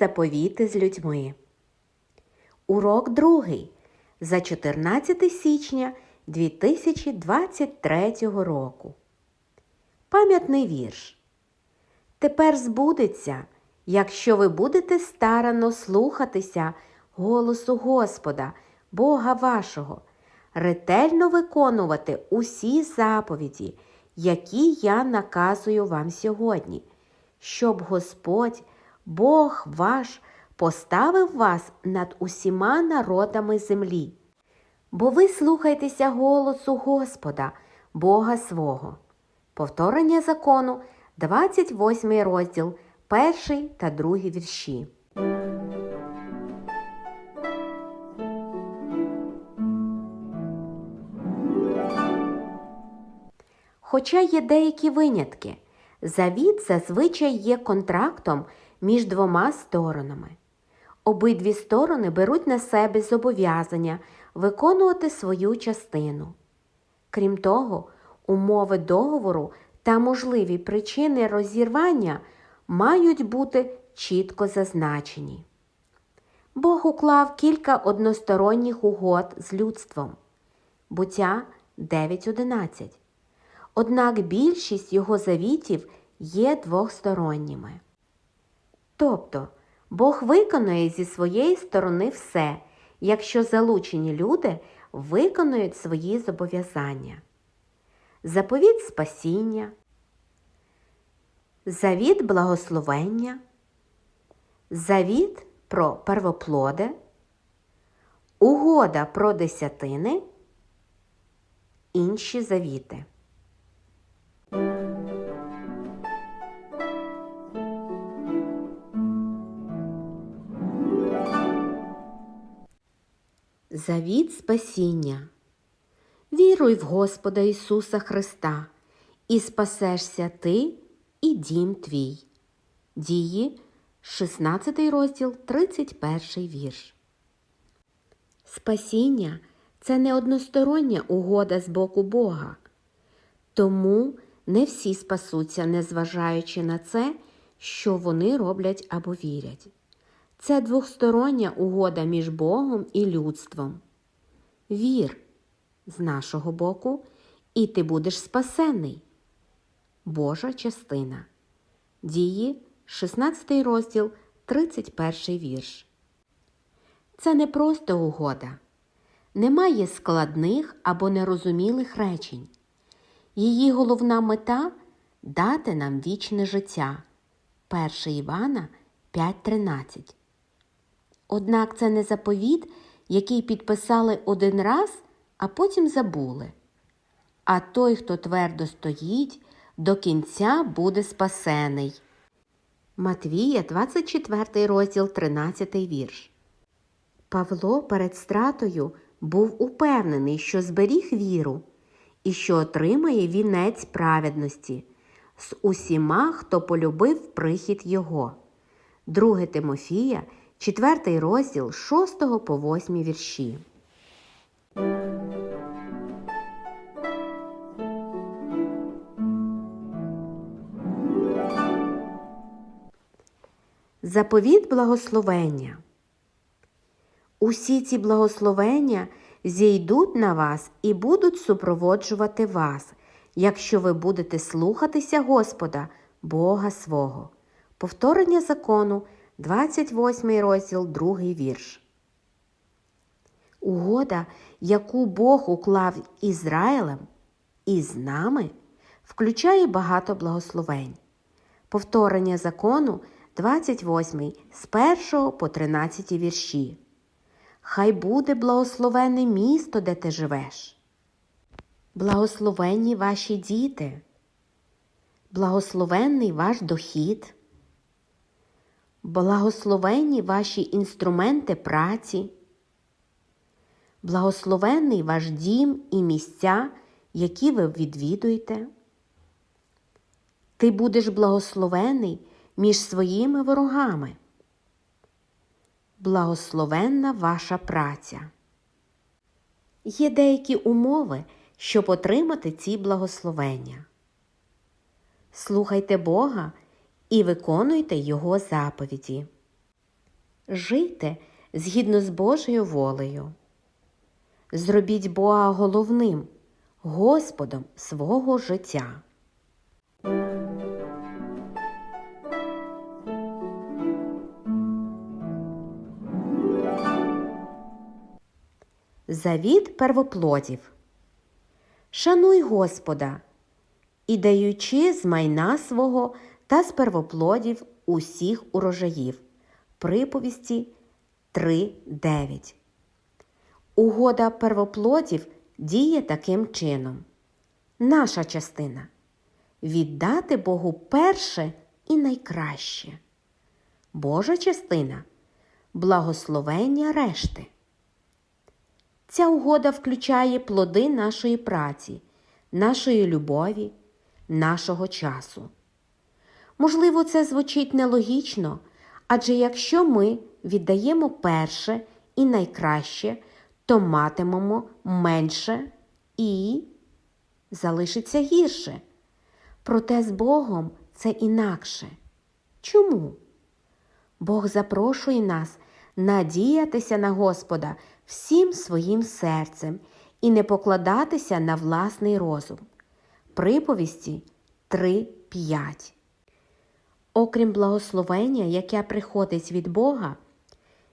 заповіти з людьми. Урок другий за 14 січня 2023 року. Пам'ятний вірш. Тепер збудеться, якщо ви будете старанно слухатися голосу Господа, Бога вашого, ретельно виконувати усі заповіді, які я наказую вам сьогодні, щоб Господь, Бог ваш, поставив вас над усіма народами землі. Бо ви слухайтеся голосу Господа, Бога свого. Повторення закону, 28 розділ, 1 та 2 вірші. Хоча є деякі винятки, завіт зазвичай є контрактом між двома сторонами. Обидві сторони беруть на себе зобов'язання виконувати свою частину. Крім того, умови договору та можливі причини розірвання мають бути чітко зазначені. Бог уклав кілька односторонніх угод з людством. Буття 9.11. Однак більшість його завітів є двохсторонніми. Тобто Бог виконує зі своєї сторони все, якщо залучені люди виконують свої зобов'язання. Заповіт спасіння, завіт благословення, завіт про первоплоди, угода про десятини, інші завіти. Завіт спасіння. Віруй в Господа Ісуса Христа, і спасешся ти і дім твій. Дії, 16 розділ, 31 вірш. Спасіння це не одностороння угода з боку Бога. Тому не всі спасуться, незважаючи на це, що вони роблять або вірять. Це двохстороння угода між Богом і людством. Вір з нашого боку, і ти будеш спасений. Божа частина. Дії, 16 розділ, 31 вірш. Це не просто угода. Немає складних або нерозумілих речень. Її головна мета дати нам вічне життя. 1 Івана 5.13. Однак це не заповіт, який підписали один раз, а потім забули. А той, хто твердо стоїть, до кінця буде спасений. Матвія, 24 розділ, 13 вірш. Павло перед стратою був упевнений, що зберіг віру і що отримає вінець праведності з усіма, хто полюбив прихід його. 2 Тимофія, 4 розділ 6 по 8 вірші. Заповіт благословення. Усі ці благословення зійдуть на вас і будуть супроводжувати вас, якщо ви будете слухатися Господа, Бога свого. Повторення закону, 28 розділ, 2 вірш. Угода, яку Бог уклав Ізраїлем і з нами, включає багато благословень. Повторення закону 28 з 1 по 13 вірші. Хай буде благословене місто, де ти живеш. Благословенні ваші діти, благословенний ваш дохід, благословенні ваші інструменти праці, благословенний ваш дім і місця, які ви відвідуєте. Ти будеш благословений між своїми ворогами. Благословенна ваша праця. Є деякі умови, щоб отримати ці благословення. Слухайте Бога і виконуйте Його заповіді. Жийте згідно з Божою волею. Зробіть Бога головним, Господом свого життя. Завіт первоплодів. Шануй Господа і даючи з майна свого та з первоплодів усіх урожаїв. Приповісті 3.9. Угода первоплодів діє таким чином. Наша частина віддати Богу перше і найкраще. Божа частина благословення решти. Ця угода включає плоди нашої праці, нашої любові, нашого часу. Можливо, це звучить нелогічно, адже якщо ми віддаємо перше і найкраще, то матимемо менше і залишиться гірше. Проте з Богом це інакше. Чому? Бог запрошує нас надіятися на Господа всім своїм серцем і не покладатися на власний розум. Приповісті 3.5 Окрім благословення, яке приходить від Бога,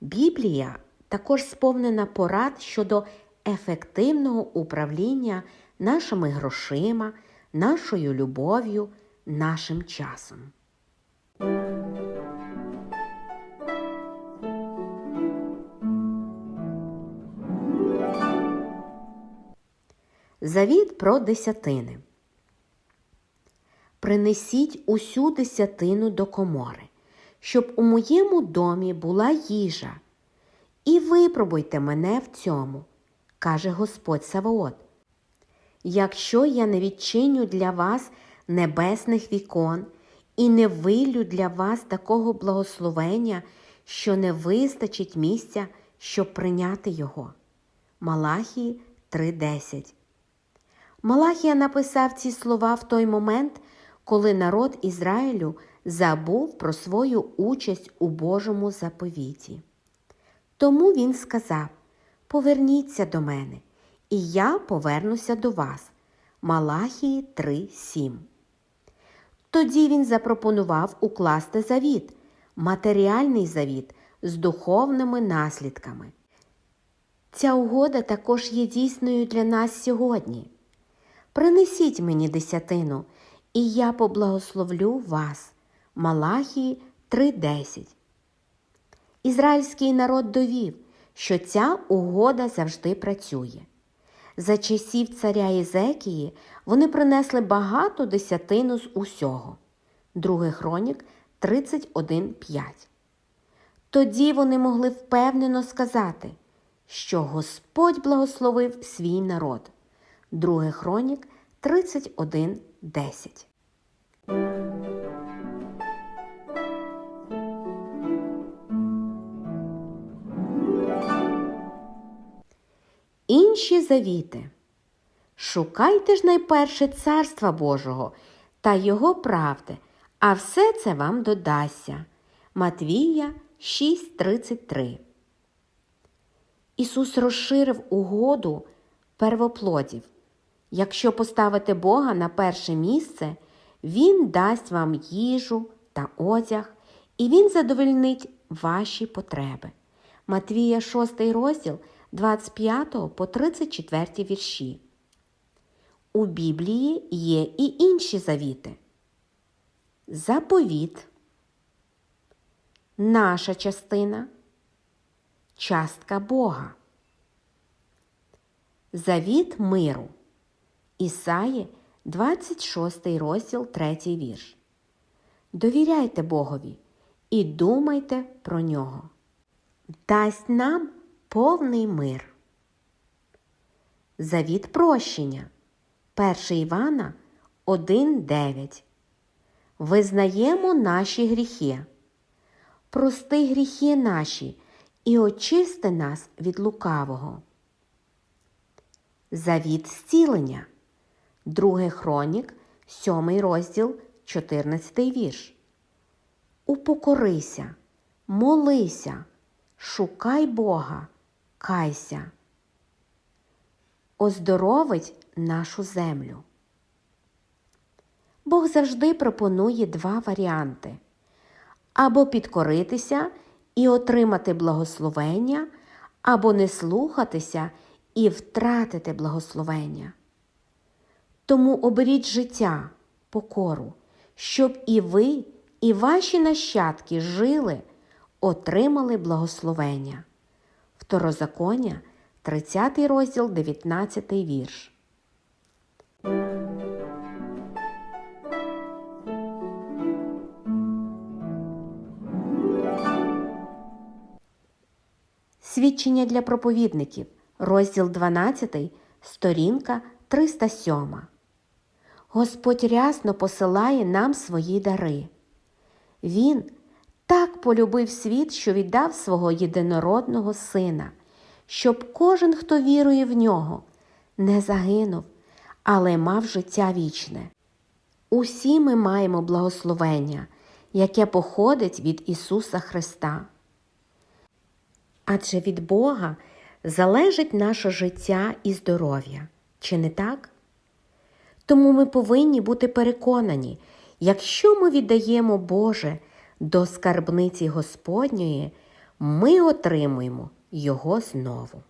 Біблія також сповнена порад щодо ефективного управління нашими грошима, нашою любов'ю, нашим часом. Завіт про десятини. Принесіть усю десятину до комори, щоб у моєму домі була їжа. І випробуйте мене в цьому, каже Господь Саваот. Якщо я не відчиню для вас небесних вікон і не вилю для вас такого благословення, що не вистачить місця, щоб прийняти його. Малахії 3:10 Малахія написав ці слова в той момент, коли народ Ізраїлю забув про свою участь у Божому заповіті. Тому він сказав: Поверніться до мене, і я повернуся до вас. Малахії 3:7. Тоді він запропонував укласти завіт, матеріальний завіт з духовними наслідками. Ця угода також є дійсною для нас сьогодні. Принесіть мені десятину, і я поблагословлю вас. Малахії 3:10. Ізраїльський народ довів, що ця угода завжди працює. За часів царя Єзекії вони принесли багато десятину з усього. Другий хронік 31.5. Тоді вони могли впевнено сказати, що Господь благословив свій народ. Другий хронік 31.10. Інші завіти. Шукайте ж найперше Царства Божого та Його правди, а все це вам додасться. Матвія 6.33 Ісус розширив угоду первоплодів. Якщо поставите Бога на перше місце, Він дасть вам їжу та одяг, і Він задовольнить ваші потреби. Матвія 6 розділ 25 по 34 вірші. У Біблії є і інші завіти. Заповіт, наша частина, частка Бога. Завіт миру. Ісаї, 26 розділ, 3 вірш. Довіряйте Богові і думайте про нього. Дасть нам повний мир. Завіт прощення. 1 Івана 1.9. Визнаємо наші гріхи. Прости гріхи наші і очисти нас від лукавого. Завіт зцілення. Друге хронік, 7 розділ, 14 вірш. Упокорися, молися, шукай Бога, кайся. Оздоровить нашу землю. Бог завжди пропонує два варіанти: або підкоритися і отримати благословення, або не слухатися і втратити благословення. Тому оберіть життя, покору, щоб і ви, і ваші нащадки жили, отримали благословення. Второзаконня, 30 розділ, 19 вірш. Свідчення для проповідників, розділ 12, сторінка 307. Господь рясно посилає нам свої дари. Він так полюбив світ, що віддав свого єдинородного сина, щоб кожен, хто вірує в нього, не загинув, але мав життя вічне. Усі ми маємо благословення, яке походить від Ісуса Христа. Адже від Бога залежить наше життя і здоров'я, чи не так? Тому ми повинні бути переконані, якщо ми віддаємо Боже до скарбниці Господньої, ми отримуємо Його знову.